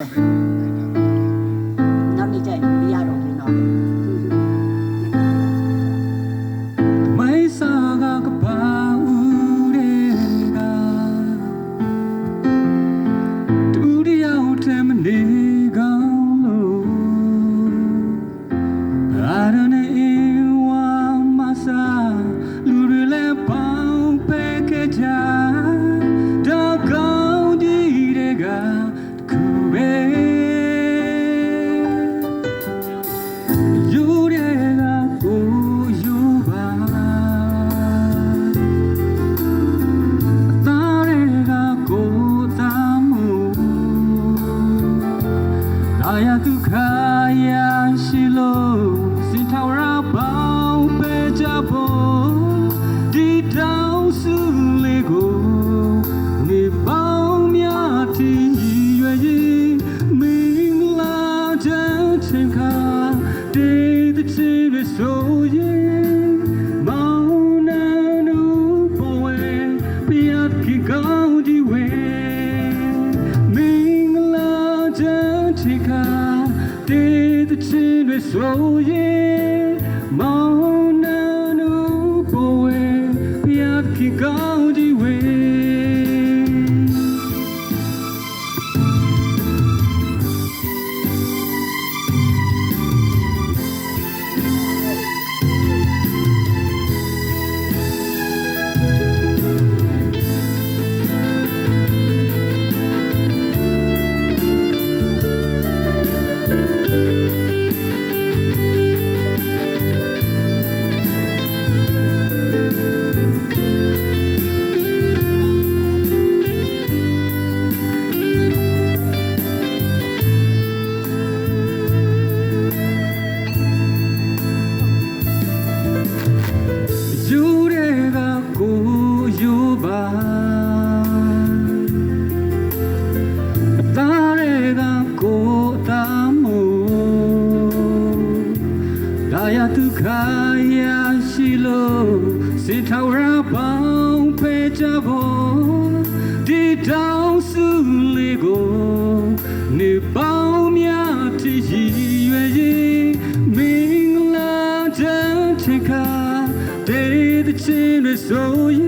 နော လာရဒုက္ခရရှိလို့စိတ်ထောင်ရပေါင်းပဲကြဖို့ဒီတောင်းစုလေးကိုနေပေါင်းများတည်ရွယ်ရင်မင်္ဂလာချမ်းချင်ခါတေးတဲ့ချစ်ရဆို တေးတဲ့ချစ်ရဆိုရင်မောင် ခရရှိလို့စိတ်ထောင်ရပေါင်းဖေးကြဖို့ဒီတောင်းစုလေးကိုနေပေါင်းများတည်ရွယ်ရင်မင်္ဂလာတန်ချင်ခါတေးတဲ့ချင်းရဆိုရင်